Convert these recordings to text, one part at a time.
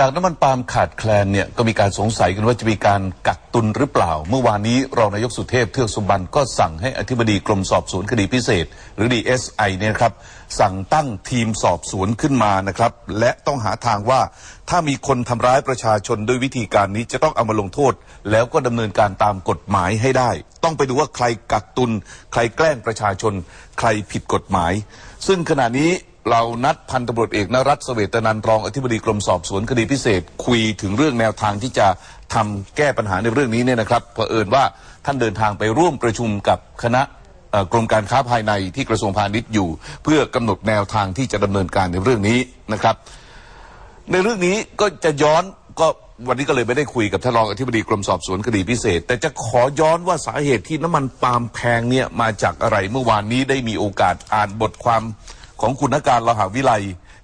จากน้ำมันปาล์มขาดแคลนเนี่ยก็มีการสงสัยกันว่าจะมีการกักตุนหรือเปล่า เมื่อวานนี้รองนายกสุเทพเทือกสุบรรณก็สั่งให้อธิบดีกรมสอบสวนคดีพิเศษ หรือ DSI เนี่ยครับสั่งตั้งทีมสอบสวนขึ้นมานะครับ และต้องหาทางว่าถ้ามีคนทำร้ายประชาชนด้วยวิธีการนี้จะต้องเอามาลงโทษ แล้วก็ดำเนินการตามกฎหมายให้ได้ ต้องไปดูว่าใครกักตุน ใครแกล้งประชาชน ใครผิดกฎหมาย ซึ่งขณะนี้ เรานัดพันตำรวจเอกนรัตเสเวตนันรองอธิบดีกรมสอบสวนคดีพิเศษ คุยถึงเรื่องแนวทางที่จะทำแก้ปัญหาในเรื่องนี้เนี่ยนะครับเผอิญว่าท่านเดินทางไปร่วมประชุมกับคณะกรมการค้าภายในที่กระทรวงพาณิชย์อยู่ เพื่อกำหนดแนวทางที่จะดำเนินการในเรื่องนี้นะครับ ในเรื่องนี้ก็จะย้อนก็วันนี้ก็เลยไม่ได้คุยกับท่านรองอธิบดีกรมสอบสวนคดีพิเศษ แต่จะขอย้อนว่าสาเหตุที่น้ำมันปาล์มแพงเนี่ยมาจากอะไรเมื่อวานนี้ได้มีโอกาสอ่านบทความ ของคุณนการลหาวิไล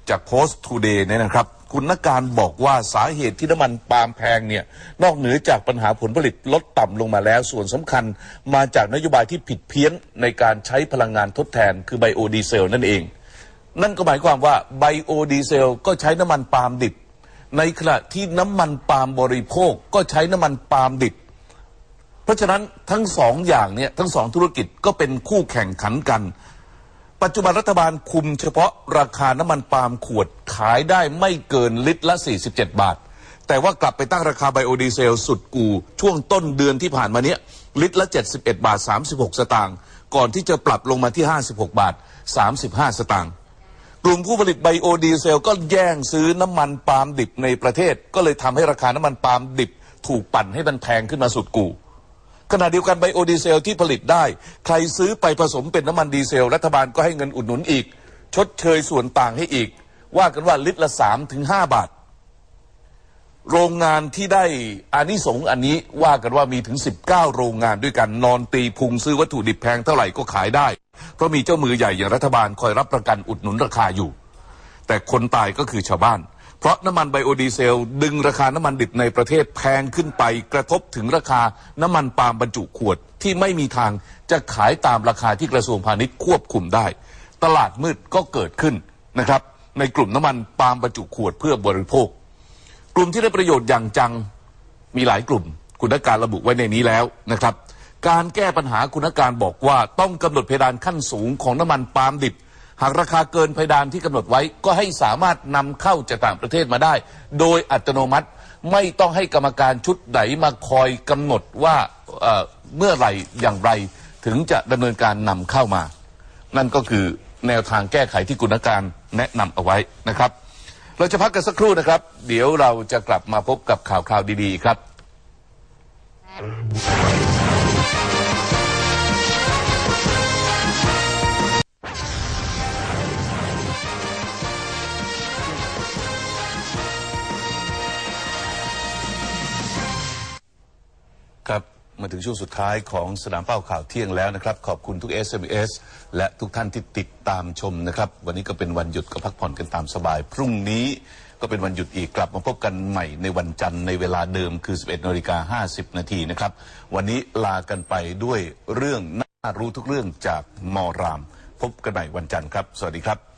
จากโพสต์ทูเดย์เนี่ยนะครับ คุณนการบอกว่าสาเหตุที่น้ำมันปาล์มแพงเนี่ยนอกเหนือจากปัญหาผลผลิตลดต่ำลงมาแล้วส่วนสำคัญ มาจากนโยบายที่ผิดเพี้ยนในการใช้พลังงานทดแทนคือไบโอดีเซลนั่นเอง นั่นก็หมายความว่าไบโอดีเซลก็ใช้น้ำมันปาล์มดิบในขณะที่น้ำมันปาล์มบริโภคก็ใช้น้ำมันปาล์มดิบเพราะฉะนั้นทั้งสองอย่างเนี่ยทั้งสองธุรกิจก็เป็นคู่แข่งขันกัน ปัจจุบันรัฐบาลคุมเฉพาะราคาน้ำมันปาล์มขวดขายได้ไม่เกินลิตรละ 47 บาท แต่ว่ากลับไปตั้งราคาไบโอดีเซลสุดกูช่วงต้นเดือนที่ผ่านมาเนี้ยลิตรละ 71 บาท 36 สตางค์ก่อนที่จะปรับลงมาที่ 56 บาท 35 สตางค์กลุ่มผู้ผลิตไบโอดีเซลก็แย่งซื้อน้ำมันปาล์มดิบในประเทศ ก็เลยทำให้ราคาน้ำมันปาล์มดิบถูกปั่นให้มันแพงขึ้นมาสุดกู ขณะเดียวกันไบโอดีเซลที่ผลิตได้ ใครซื้อไปผสมเป็นน้ำมันดีเซล รัฐบาลก็ให้เงินอุดหนุนอีก ชดเชยส่วนต่างให้อีก ว่ากันว่าลิตรละ3ถึง5บาท โรงงานที่ได้อานิสงส์อันนี้ว่ากันว่ามีถึง 19 โรงงานด้วยกันนอนตีพุงซื้อวัตถุดิบแพงเท่าไหร่ก็ขายได้ เพราะมีเจ้ามือใหญ่อย่างรัฐบาลคอยรับประกันอุดหนุนราคาอยู่ แต่คนตายก็คือชาวบ้าน เพราะน้ำมันไบโอดีเซล ดึงราคาน้ำมันดิบในประเทศแพงขึ้นไป กระทบถึงราคาน้ำมันปาล์มบรรจุขวดที่ไม่มีทางจะขายตามราคาที่กระทรวงพาณิชย์ควบคุมได้ ตลาดมืดก็เกิดขึ้นนะครับในกลุ่มน้ำมันปาล์มบรรจุขวดเพื่อบริโภค กลุ่มที่ได้ประโยชน์อย่างจังมีหลายกลุ่ม คุณการระบุไว้ในนี้แล้วนะครับ การแก้ปัญหาคุณการบอกว่าต้องกำหนดเพดานขั้นสูงของน้ำมันปาล์มดิบ หากราคาเกินเพดานที่กำหนดไว้ ก็ให้สามารถนำเข้าจากต่างประเทศมาได้ โดยอัตโนมัติไม่ต้องให้กรรมการชุดไหนมาคอยกำหนดว่าเอ่อเมื่อไหร่อย่างไร ถึงจะดำเนินการนำเข้ามา นั่นก็คือแนวทางแก้ไขที่คุณกการแนะนำเอาไว้นะครับ เราจะพักกันสักครู่นะครับ เดี๋ยวเราจะกลับมาพบกับข่าวคราวดีๆครับ ครับมาถึงช่วงสุดท้ายของสนามเป้าข่าวเที่ยงแล้วนะครับ ขอบคุณทุก SMS และทุกท่านที่ติดตามชมนะครับ วันนี้ก็เป็นวันหยุดก็พักผ่อนกันตามสบาย พรุ่งนี้ก็เป็นวันหยุดอีกกลับมาพบกันใหม่ในวันจันทร์ในเวลาเดิมคือ 11นาฬิกา50 นาทีนะครับ วันนี้ลากันไปด้วยเรื่องน่ารู้ทุกเรื่องจากมอราม พบกันใหม่วันจันทร์ครับ สวัสดีครับ